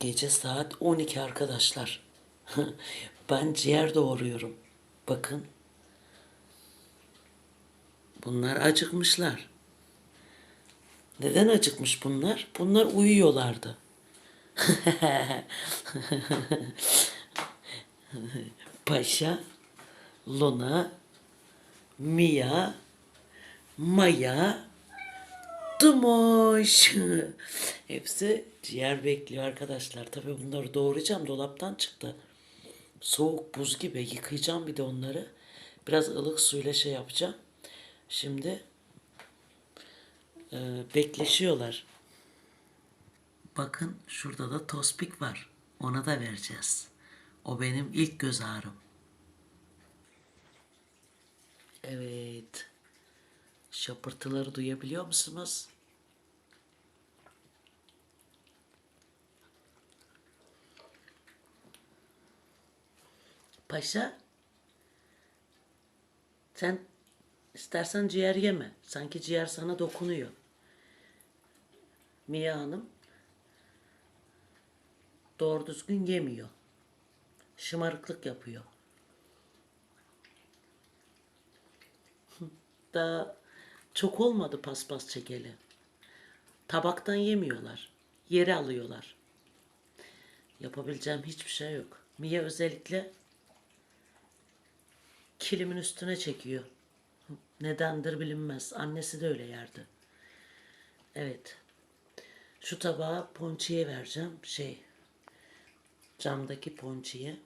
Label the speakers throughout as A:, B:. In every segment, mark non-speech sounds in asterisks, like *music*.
A: Gece saat 12 arkadaşlar. *laughs* ben ciğer doğuruyorum. Bakın. Bunlar acıkmışlar. Neden acıkmış bunlar? Bunlar uyuyorlardı. *laughs* Paşa, Luna, Mia, Maya, Dumoş. Hepsi ciğer bekliyor arkadaşlar. Tabii bunları doğrayacağım. Dolaptan çıktı. Soğuk buz gibi yıkayacağım bir de onları. Biraz ılık suyla şey yapacağım. Şimdi e, bekleşiyorlar. Bakın şurada da tospik var. Ona da vereceğiz. O benim ilk göz ağrım. Evet. Şapırtıları duyabiliyor musunuz? Paşa, sen istersen ciğer yeme. Sanki ciğer sana dokunuyor. Mia Hanım doğru düzgün yemiyor. Şımarıklık yapıyor. *laughs* Daha çok olmadı paspas çekeli. Tabaktan yemiyorlar. Yere alıyorlar. Yapabileceğim hiçbir şey yok. Mia özellikle kilimin üstüne çekiyor. Nedendir bilinmez. Annesi de öyle yerdi. Evet. Şu tabağı ponçiye vereceğim. Şey, camdaki ponçiye.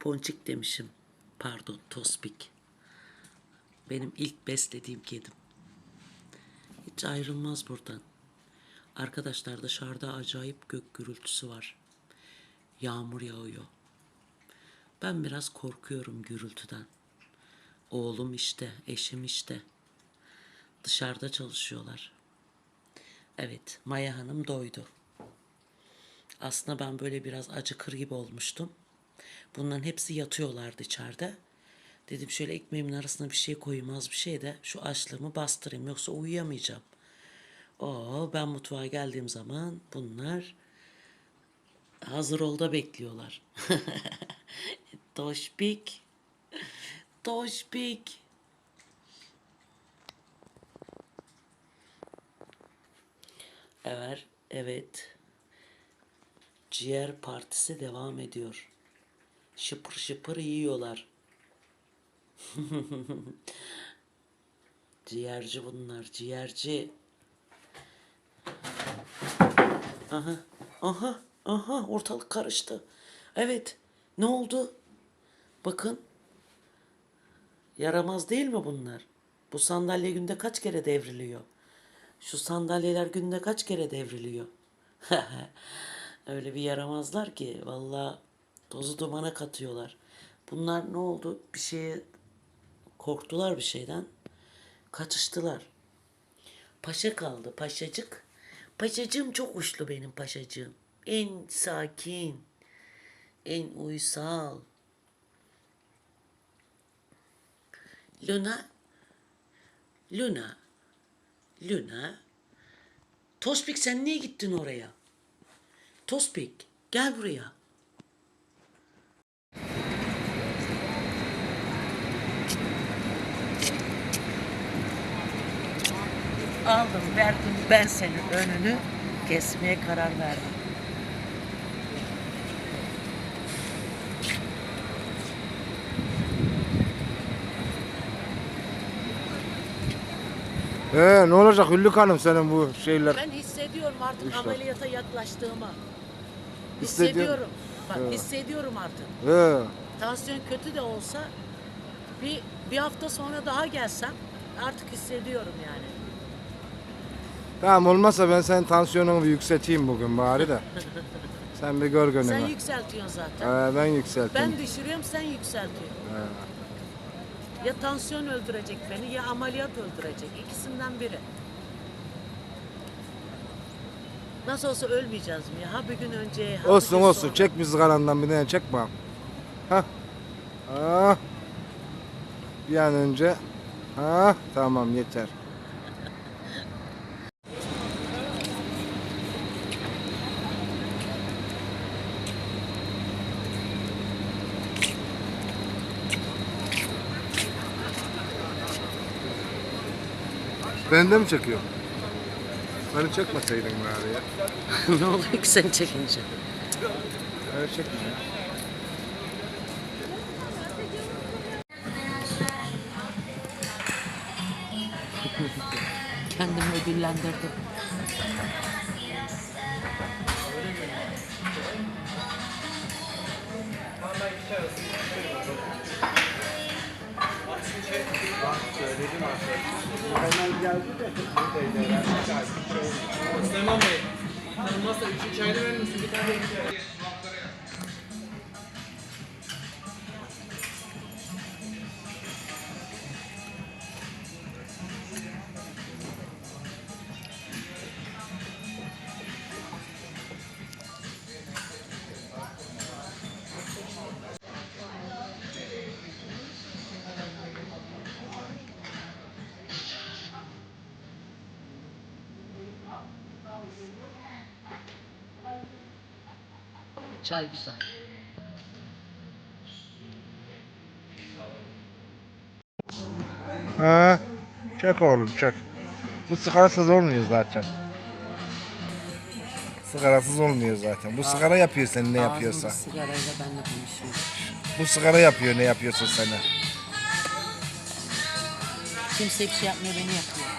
A: Ponçik demişim. Pardon, tospik. Benim ilk beslediğim kedim. Hiç ayrılmaz buradan. Arkadaşlar dışarıda acayip gök gürültüsü var. Yağmur yağıyor. Ben biraz korkuyorum gürültüden. Oğlum işte, eşim işte. Dışarıda çalışıyorlar. Evet, Maya Hanım doydu. Aslında ben böyle biraz acıkır gibi olmuştum. Bunların hepsi yatıyorlardı içeride. Dedim şöyle ekmeğimin arasına bir şey koyayım az bir şey de şu açlığımı bastırayım yoksa uyuyamayacağım. Oo ben mutfağa geldiğim zaman bunlar hazır olda bekliyorlar. *laughs* Toşbik. Toşbik. Evet, evet. Ciğer partisi devam ediyor. Şıpır şıpır yiyorlar. *laughs* ciğerci bunlar, ciğerci. Aha, aha, aha ortalık karıştı. Evet, ne oldu? Bakın. Yaramaz değil mi bunlar? Bu sandalye günde kaç kere devriliyor? Şu sandalyeler günde kaç kere devriliyor? *laughs* Öyle bir yaramazlar ki valla tozu dumana katıyorlar. Bunlar ne oldu? Bir şeye korktular bir şeyden. Kaçıştılar. Paşa kaldı paşacık. Paşacığım çok uçlu benim paşacığım. En sakin, en uysal. Luna, Luna, Luna. Tospik sen niye gittin oraya? Tospik gel buraya. Aldım verdim ben senin önünü kesmeye karar verdim.
B: Ee, ne olacak Hüllük Hanım senin bu şeyler?
A: Ben hissediyorum artık
B: İşte.
A: ameliyata yaklaştığımı.
B: Hissediyor-
A: Hissediyorum. Bak
B: Evet.
A: hissediyorum artık.
B: Ee,
A: Tansiyon kötü de olsa bir bir hafta sonra daha gelsem artık hissediyorum yani.
B: Tamam olmazsa ben senin tansiyonunu bir yükselteyim bugün bari de. *laughs* Sen bir gör
A: Sen
B: gönlünü.
A: yükseltiyorsun zaten.
B: Ee, ben yükselteyim.
A: Ben düşürüyorum sen yükseltiyorsun. Ya tansiyon öldürecek beni ya ameliyat öldürecek. İkisinden biri. Nasıl olsa ölmeyeceğiz mi ya? Ha bir gün önce ha
B: Olsun
A: gün
B: olsun
A: sonra.
B: çek bizi karandan bir tane çek bakalım. Hah. Ah. Bir an önce. Ha tamam yeter. Ben de mi çekiyorum? Beni çekmeseydin bari ya. *laughs*
A: ne oluyor ki seni çekince?
B: Beni çekme ya. *laughs*
A: Kendimi ödüllendirdim.
C: Süleyman Bey, masa iki çayını verir misin? Bir tane iki çay.
A: Çay güzel.
B: Ha, çek oğlum çek. Bu sigarasız olmuyor zaten. Sigarasız olmuyor zaten. Bu sigara yapıyor seni ne yapıyorsa.
A: Sigarayla benle konuşuyor.
B: Bu sigara yapıyor ne yapıyorsa seni.
A: Kimse bir şey yapmıyor beni yapıyor.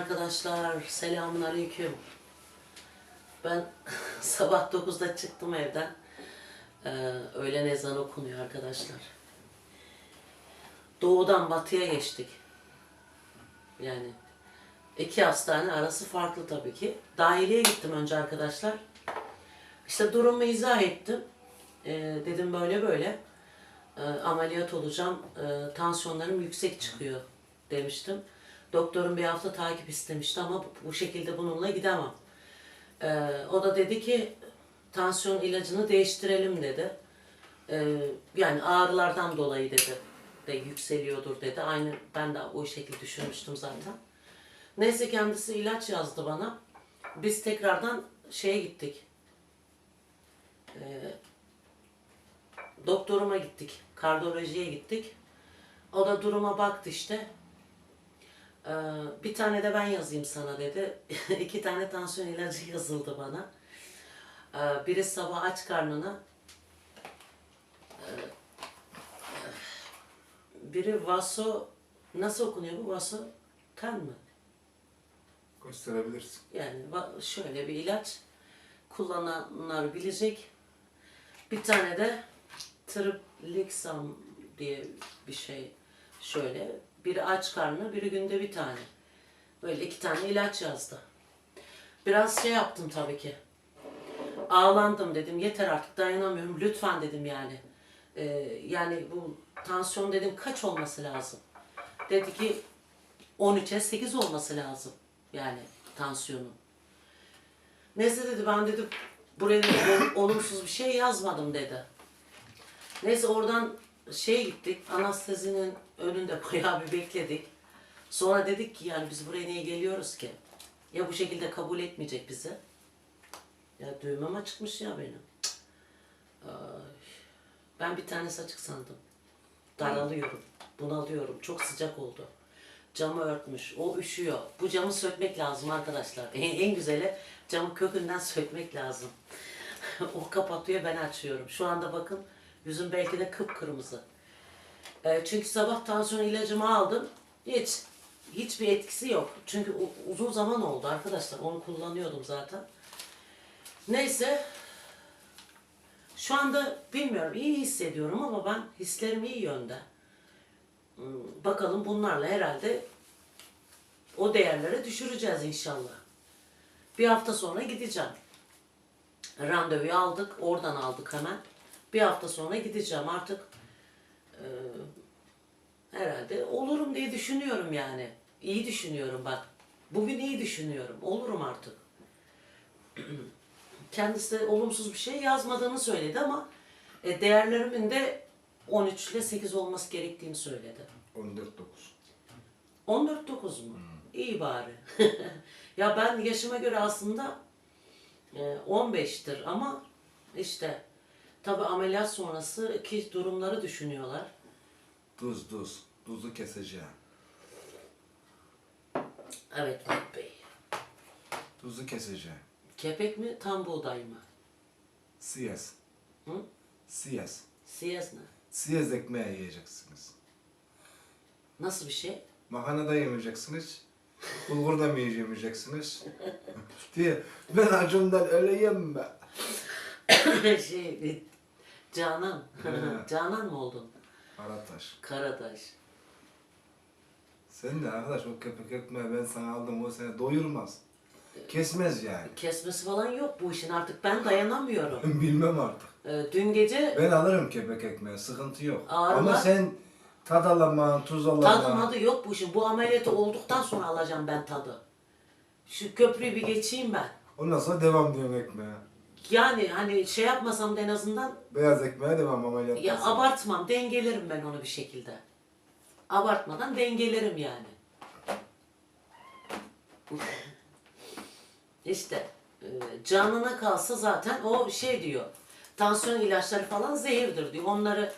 A: Arkadaşlar. Selamun aleyküm. Ben *laughs* sabah 9'da çıktım evden. Ee, öğlen ezanı okunuyor arkadaşlar. Doğudan batıya geçtik. Yani iki hastane arası farklı tabii ki. Dahiliye gittim önce arkadaşlar. İşte durumu izah ettim. Ee, dedim böyle böyle e, ameliyat olacağım. E, tansiyonlarım yüksek çıkıyor demiştim. Doktorum bir hafta takip istemişti ama bu, şekilde bununla gidemem. Ee, o da dedi ki tansiyon ilacını değiştirelim dedi. Ee, yani ağrılardan dolayı dedi de yükseliyordur dedi. Aynı ben de o şekilde düşünmüştüm zaten. Neyse kendisi ilaç yazdı bana. Biz tekrardan şeye gittik. Ee, doktoruma gittik. Kardiyolojiye gittik. O da duruma baktı işte. Ee, bir tane de ben yazayım sana dedi. *laughs* İki tane tansiyon ilacı yazıldı bana. Ee, biri sabah aç karnına. Ee, biri vaso nasıl okunuyor bu vaso? Kan mı?
B: Gösterebilirsin.
A: Yani şöyle bir ilaç kullananlar bilecek. Bir tane de triplexam diye bir şey şöyle. Biri aç karnı, biri günde bir tane. Böyle iki tane ilaç yazdı. Biraz şey yaptım tabii ki. Ağlandım dedim yeter artık dayanamıyorum lütfen dedim yani. Ee, yani bu tansiyon dedim kaç olması lazım? Dedi ki 13'e 8 olması lazım. Yani tansiyonun. Neyse dedi ben dedi buraya olumsuz bir şey yazmadım dedi. Neyse oradan şeye gittik. Anestezinin önünde bayağı bir bekledik. Sonra dedik ki yani biz buraya niye geliyoruz ki? Ya bu şekilde kabul etmeyecek bizi. Ya düğmem açıkmış ya benim. Ay. Ben bir tanesi açık sandım. Daralıyorum. Bunalıyorum. Çok sıcak oldu. Camı örtmüş. O üşüyor. Bu camı sökmek lazım arkadaşlar. *laughs* En, en güzeli camı kökünden sökmek lazım. *laughs* o kapatıyor ben açıyorum. Şu anda bakın yüzüm belki de kıpkırmızı. E, çünkü sabah tansiyon ilacımı aldım. Hiç hiçbir etkisi yok. Çünkü uzun zaman oldu arkadaşlar. Onu kullanıyordum zaten. Neyse şu anda bilmiyorum iyi hissediyorum ama ben hislerim iyi yönde. Hmm, Bakalım bunlarla herhalde o değerlere düşüreceğiz inşallah. Bir hafta sonra gideceğim. Randevuyu aldık, oradan aldık hemen. Bir hafta sonra gideceğim artık. e, herhalde olurum diye düşünüyorum yani. İyi düşünüyorum bak. Bugün iyi düşünüyorum. Olurum artık. *clears throat* Kendisi de olumsuz bir şey yazmadığını söyledi ama e, değerlerimin de 13 ile 8 olması gerektiğini söyledi.
B: 14-9.
A: 14-9 mu? İyi bari. *laughs* ya ben yaşıma göre aslında e, 15'tir ama İşte tabi ameliyat sonrası ki durumları düşünüyorlar.
B: Tuz tuz. Tuzu keseceğim.
A: Evet Murat Bey.
B: Tuzu keseceğim.
A: Kepek mi tam buğday mı?
B: Siyas.
A: Hı?
B: Siyas.
A: Siyaz ne?
B: Siyaz ekmeği yiyeceksiniz.
A: Nasıl bir şey?
B: Makarna da yemeyeceksiniz. Bulgur da mı yemeyeceksiniz? *laughs* diye ben acımdan öleyim mi? *laughs*
A: şey, Canan.
B: He. *laughs*
A: Canan mı oldun?
B: Arataş.
A: Karadaş.
B: Sen de arkadaş o köpek ekmeği ben sana aldım o seni doyurmaz. Kesmez yani.
A: Kesmesi falan yok bu işin artık ben dayanamıyorum. *laughs*
B: Bilmem artık.
A: Ee, dün gece
B: Ben alırım köpek ekmeği sıkıntı yok.
A: Ağrılar-
B: Ama sen tad alaman, tuz alaman.
A: tadı madı yok bu işin. Bu ameliyatı olduktan sonra alacağım ben tadı. Şu köprüyü bir geçeyim ben.
B: Ondan sonra devam diyorum ekmeğe.
A: Yani hani şey yapmasam da en azından
B: Beyaz ekmeğe devam ameliyattan
A: ya
B: sonra.
A: abartmam dengelerim ben onu bir şekilde. Abartmadan dengelerim yani. İşte e, canına kalsa zaten o şey diyor. Tansiyon ilaçları falan zehirdir diyor. Onları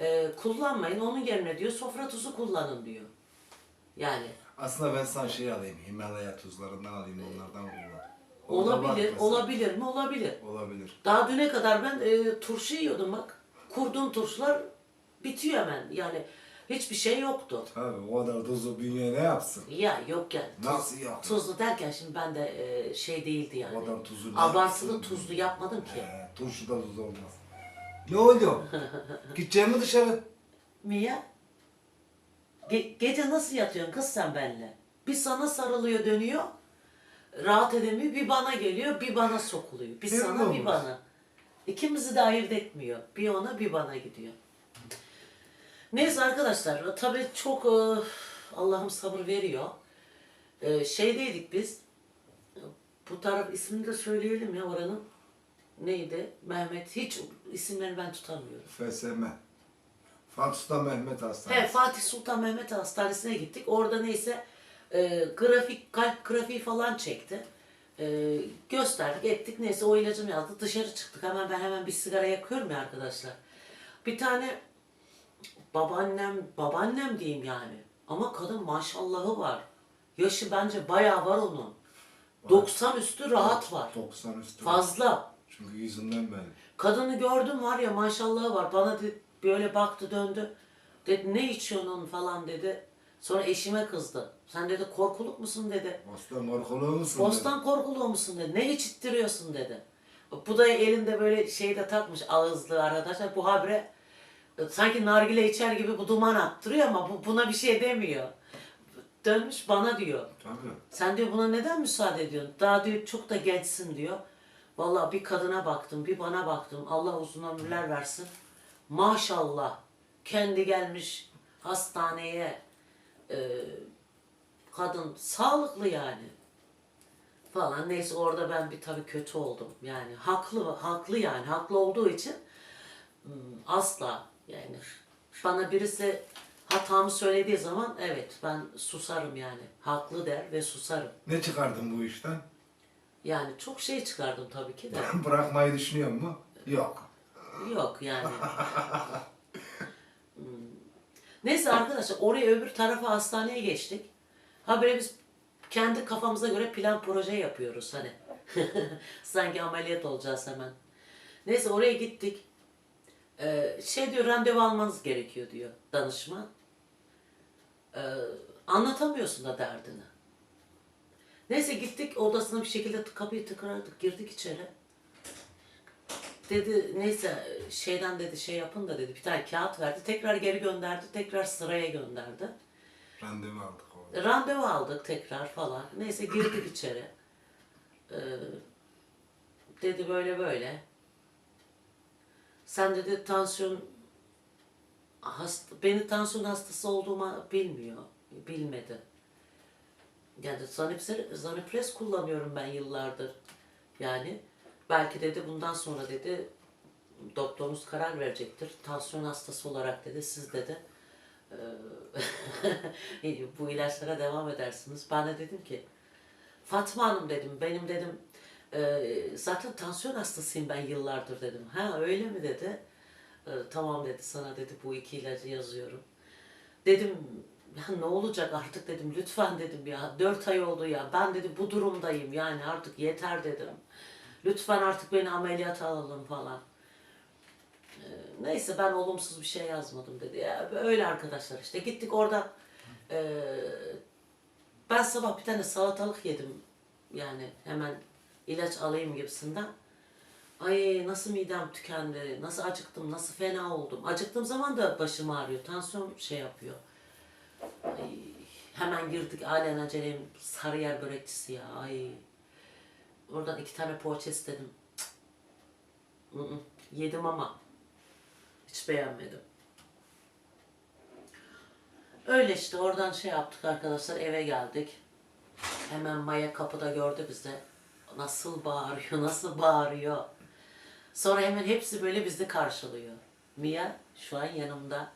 A: e, kullanmayın. Onun yerine diyor sofra tuzu kullanın diyor. Yani
B: Aslında ben sana şey alayım, Himalaya tuzlarından alayım, onlardan
A: olabilir, olabilir mi? Olabilir.
B: Olabilir.
A: Daha düne kadar ben e, turşu yiyordum bak. Kurduğum turşular bitiyor hemen. Yani hiçbir şey yoktu.
B: Tabii o kadar tuzu bünye ne yapsın?
A: Ya yok yani. Tuz-
B: Nasıl yok?
A: Tuzlu derken şimdi ben de e, şey değildi yani.
B: O kadar tuzu ne
A: Abartılı
B: yapsın?
A: tuzlu yapmadım ki.
B: He, turşuda tuz olmaz. Ne oldu? *laughs* Gideceğim mi dışarı?
A: Mia? Ge- gece nasıl yatıyorsun kız sen benimle? Bir sana sarılıyor dönüyor. Rahat edemiyor. Bir bana geliyor, bir bana sokuluyor. Bir
B: Ne
A: sana, bir bana. İkimizi de ayırt etmiyor. Bir ona, bir bana gidiyor. Neyse arkadaşlar, tabii çok e, Allah'ım sabır veriyor. E, şeydeydik biz. Bu taraf ismini de söyleyelim ya oranın. Neydi? Mehmet. Hiç isimlerini ben tutamıyorum.
B: FSM. Fatih Sultan Mehmet Hastanesi.
A: He, Fatih Sultan Mehmet Hastanesi'ne gittik. Orada neyse e, grafik, kalp grafiği falan çekti. E, gösterdik, ettik. Neyse o ilacımı yazdı. Dışarı çıktık. Hemen ben hemen bir sigara yakıyorum ya arkadaşlar. Bir tane babaannem, babaannem diyeyim yani. Ama kadın maşallahı var. Yaşı bence bayağı var onun. 90 üstü rahat var.
B: 90 üstü.
A: Fazla.
B: Çünkü yüzünden belli.
A: Kadını gördüm var ya maşallahı var. Bana de, böyle baktı döndü. Dedi ne içiyorsun falan dedi. Sonra eşime kızdı. Sen dedi korkuluk musun dedi.
B: Bostan korkuluğu musun?
A: Bostan korkuluğu musun dedi. Ne içittiriyorsun dedi. Bu da elinde böyle şey de takmış ağızlı arkadaşlar. Bu habire e, sanki nargile içer gibi bu duman attırıyor ama bu, buna bir şey demiyor. Dönmüş bana diyor.
B: Tabii.
A: Sen diyor buna neden müsaade ediyorsun? Daha diyor çok da gençsin diyor. Vallahi bir kadına baktım, bir bana baktım. Allah uzun ömürler versin. Maşallah. Kendi gelmiş hastaneye. Ee, kadın sağlıklı yani. Falan. Neyse orada ben bir tabii kötü oldum. Yani haklı, haklı yani. Haklı olduğu için hmm, asla yani bana birisi hatamı söylediği zaman evet ben susarım yani. Haklı der ve susarım.
B: Ne çıkardın bu işten?
A: Yani çok şey çıkardım tabii ki de. *laughs*
B: Bırakmayı düşünüyor mu? Yok.
A: Yok yani. *laughs* Neyse arkadaşlar oraya öbür tarafa hastaneye geçtik. Habire biz kendi kafamıza göre plan proje yapıyoruz hani. *laughs* Sanki ameliyat olacağız hemen. Neyse oraya gittik. Ee, şey diyor randevu almanız gerekiyor diyor danışman. Ee, anlatamıyorsun da derdini. Neyse gittik odasına bir şekilde kapıyı tıkırardık girdik içeri. Dedi neyse şeyden dedi şey yapın da dedi bir tane kağıt verdi. Tekrar geri gönderdi. Tekrar sıraya gönderdi.
B: Randevu aldık orada.
A: Randevu aldık tekrar falan. Neyse girdik içeri. Ee, dedi böyle böyle. Sen dedi tansiyon hasta, beni tansiyon hastası olduğumu bilmiyor. Bilmedi. Yani Zanipres, kullanıyorum ben yıllardır. Yani belki dedi bundan sonra dedi doktorunuz karar verecektir. Tansiyon hastası olarak dedi siz dedi *laughs* bu ilaçlara devam edersiniz. Ben de dedim ki Fatma Hanım dedim benim dedim zaten tansiyon hastasıyım ben yıllardır dedim. Ha öyle mi dedi. Tamam dedi sana dedi bu iki ilacı yazıyorum. Dedim ya ne olacak artık dedim lütfen dedim ya dört ay oldu ya ben dedi bu durumdayım yani artık yeter dedim. Lütfen artık beni ameliyata alalım falan. Ee, neyse ben olumsuz bir şey yazmadım dedi. Ya öyle arkadaşlar işte gittik orada ee, ben sabah bir tane salatalık yedim yani hemen ilaç alayım gibisinden. Ay nasıl midem tükendi, nasıl acıktım, nasıl fena oldum. Acıktığım zaman da başım ağrıyor, tansiyon şey yapıyor. Ay, hemen girdik alen acelem Sarıyer börekçisi ya. Ay. Oradan iki tane poğaça istedim. Cık. Yedim ama hiç beğenmedim. Öyle işte oradan şey yaptık arkadaşlar eve geldik. Hemen Maya kapıda gördü bizi. Nasıl bağırıyor, *laughs* nasıl bağırıyor. Sonra hemen hepsi böyle bizi karşılıyor. Mia şu an yanımda.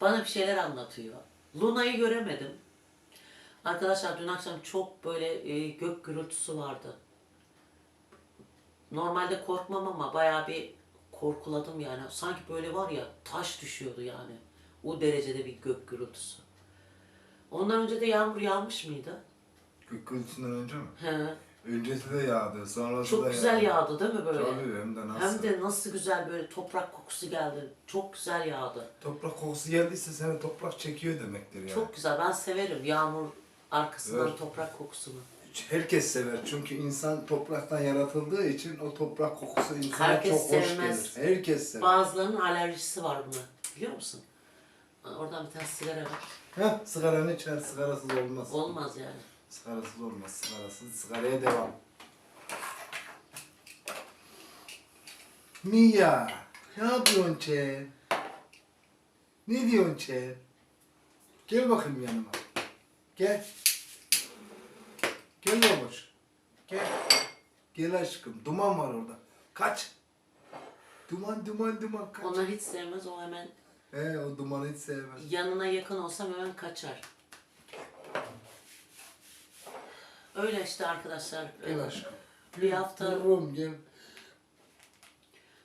A: Bana bir şeyler anlatıyor. Luna'yı göremedim. Arkadaşlar dün akşam çok böyle e, gök gürültüsü vardı. Normalde korkmam ama bayağı bir korkuladım yani. Sanki böyle var ya taş düşüyordu yani. O derecede bir gök gürültüsü. Ondan önce de yağmur yağmış mıydı?
B: Gök gürültüsünden önce mi?
A: He.
B: Öncesi de yağdı, sonrası da
A: Çok güzel yağdı değil mi böyle?
B: Tabii hem de nasıl.
A: Hem de nasıl güzel böyle toprak kokusu geldi. Çok güzel yağdı.
B: Toprak kokusu geldiyse seni toprak çekiyor demektir yani.
A: Çok güzel. Ben severim yağmur arkasından
B: Evet.
A: toprak kokusunu.
B: Herkes sever çünkü insan topraktan yaratıldığı için o toprak kokusu insana
A: Herkes
B: çok hoş
A: sevmez.
B: gelir. Herkes sever.
A: Bazılarının alerjisi var buna. Biliyor musun? Oradan bir tane sigara ver.
B: Heh, sigaranı içer, sigarasız olmaz.
A: Olmaz yani.
B: Sigarasız olmaz, sigarasız. Sigaraya devam. Mia, ne yapıyorsun Çe? Ne diyorsun Çe? Gel bakayım yanıma. Gel. Gel babuş. Gel. Gel aşkım. Duman var orada. Kaç. Duman, duman, duman kaç.
A: Onlar hiç sevmez. O hemen
B: He, o dumanı hiç sevmez.
A: yanına yakın olsam hemen kaçar. Öyle işte arkadaşlar.
B: Gel aşkım.
A: Bir hafta
B: Durum gel.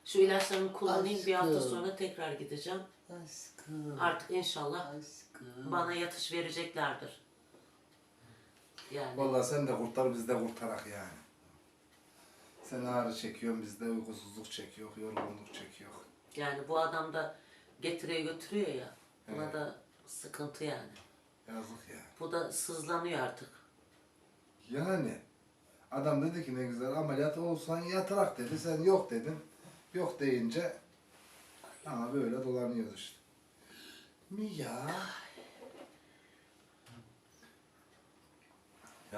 A: şu ilaçlarımı kullanayım. Bir hafta
B: Aşkım.
A: sonra tekrar gideceğim.
B: Aşkım.
A: Artık inşallah
B: Aşkım.
A: bana yatış vereceklerdir. Yani
B: Vallahi sen de kurtar biz de kurtarak yani. Sen ağrı çekiyorsun biz de uykusuzluk çekiyor, yorgunluk çekiyor.
A: yani bu adam da getiriyor götürüyor ya. Buna
B: Evet.
A: da sıkıntı yani.
B: Yazık ya.
A: Bu da sızlanıyor artık.
B: Yani adam dedi ki ne güzel ameliyat olsan yatarak dedi. Sen yok dedin. Yok deyince ama böyle dolanıyoruz işte. Mia. Ya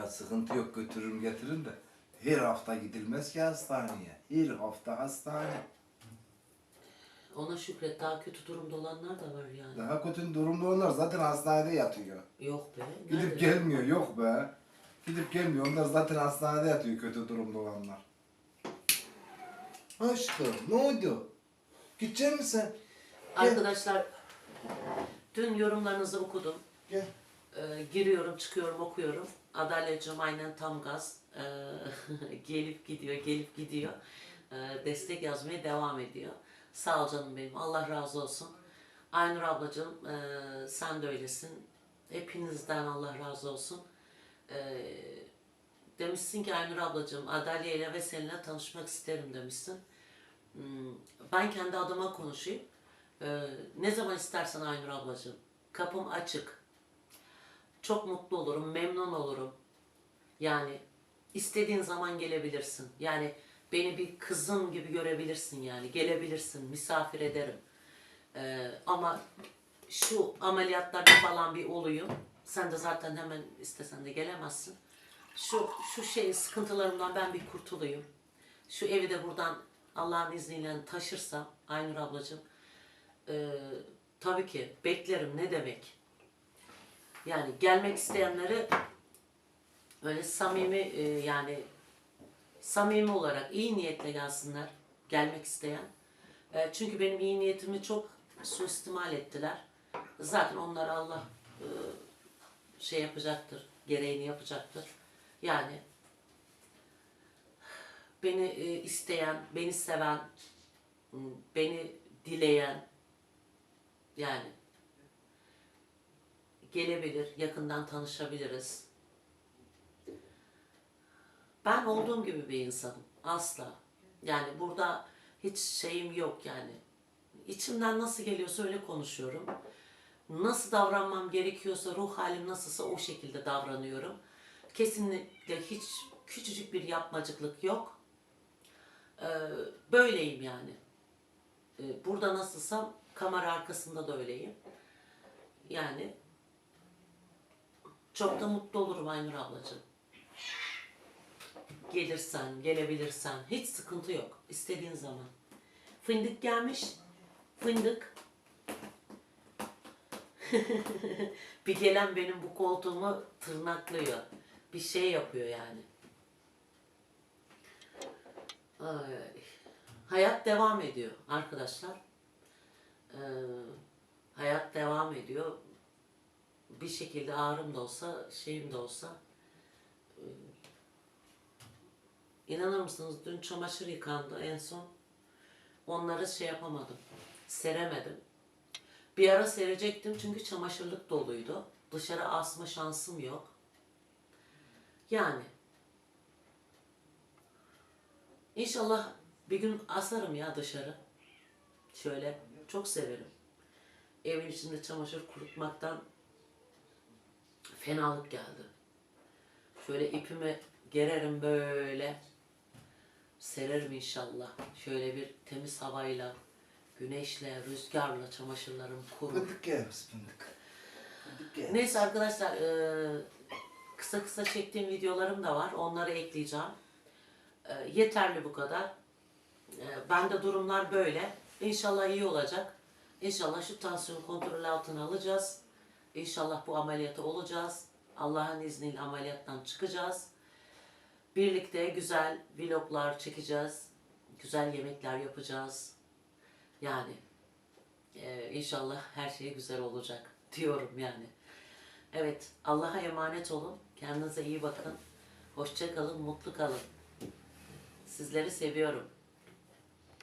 B: sıkıntı yok götürürüm getiririm de her hafta gidilmez ki hastaneye. Her hafta hastane.
A: Ona şükret daha kötü durumda olanlar da var yani.
B: Daha kötü durumda onlar zaten hastanede yatıyor.
A: Yok be.
B: Gidip
A: nerede?
B: gelmiyor yok be. Gidip gelmiyor onlar zaten hastanede yatıyor kötü durumda olanlar. Aşkım ne oldu? Gidecek misin? Gel.
A: Arkadaşlar dün yorumlarınızı okudum.
B: Gel.
A: Ee, giriyorum, çıkıyorum, okuyorum. Adaletciğim aynen tam gaz. Ee, *laughs* gelip gidiyor, gelip gidiyor. Ee, destek yazmaya devam ediyor. Sağ ol canım benim. Allah razı olsun. Aynur ablacığım e, sen de öylesin. Hepinizden Allah razı olsun. Ee, demişsin ki Aynur ablacığım Adalya ile ve seninle tanışmak isterim demişsin. Hmm, Ben kendi adıma konuşayım. Ee, ne zaman istersen Aynur ablacığım. Kapım açık. Çok mutlu olurum, memnun olurum. Yani istediğin zaman gelebilirsin. Yani beni bir kızım gibi görebilirsin yani. Gelebilirsin, misafir ederim. Ee, ama şu ameliyatlarda falan bir olayım. Sen de zaten hemen istesen de gelemezsin. Şu şu şey sıkıntılarımdan ben bir kurtulayım. Şu evi de buradan Allah'ın izniyle taşırsam Aynur ablacığım ee, tabii ki beklerim ne demek. Yani gelmek isteyenleri öyle samimi e, yani samimi olarak iyi niyetle gelsinler gelmek isteyen. E, çünkü benim iyi niyetimi çok suistimal ettiler. Zaten onlar Allah e, şey yapacaktır, gereğini yapacaktır. Yani beni e, isteyen, beni seven, beni dileyen yani gelebilir, yakından tanışabiliriz. Ben olduğum gibi bir insanım. Asla. Yani burada hiç şeyim yok yani. İçimden nasıl geliyorsa öyle konuşuyorum. Nasıl davranmam gerekiyorsa, ruh halim nasılsa o şekilde davranıyorum. Kesinlikle hiç küçücük bir yapmacıklık yok. Ee, böyleyim yani. Ee, burada nasılsam kamera arkasında da öyleyim. Yani çok da mutlu olurum Aynur ablacığım. Gelirsen, gelebilirsen hiç sıkıntı yok. İstediğin zaman. Fındık gelmiş. Fındık. *laughs* bir gelen benim bu koltuğumu tırnaklıyor. Bir şey yapıyor yani. Ay, hayat devam ediyor arkadaşlar. Ee, hayat devam ediyor. Bir şekilde ağrım da olsa, şeyim de olsa. e, İnanır mısınız dün çamaşır yıkandı en son. Onları şey yapamadım. Seremedim. Bir ara serecektim çünkü çamaşırlık doluydu. Dışarı asma şansım yok. Yani. İnşallah bir gün asarım ya dışarı. Şöyle çok severim. Evin içinde çamaşır kurutmaktan fenalık geldi. Şöyle ipimi gererim böyle. Sererim inşallah. Şöyle bir temiz havayla, güneşle, rüzgarla çamaşırlarım kurur.
D: Fındık yeriz fındık. Fındık yeriz.
A: Neyse arkadaşlar eee, kısa kısa çektiğim videolarım da var. Onları ekleyeceğim. Eee, yeterli bu kadar. Eee bende durumlar böyle. İnşallah iyi olacak. İnşallah şu tansiyon kontrol altına alacağız. İnşallah bu ameliyatı olacağız. Allah'ın izniyle ameliyattan çıkacağız. Birlikte güzel vloglar çekeceğiz. Güzel yemekler yapacağız. Yani ee, inşallah her şey güzel olacak *laughs* diyorum yani. Evet, Allah'a emanet olun. Kendinize iyi bakın. Hoşça kalın, mutlu kalın. Sizleri seviyorum.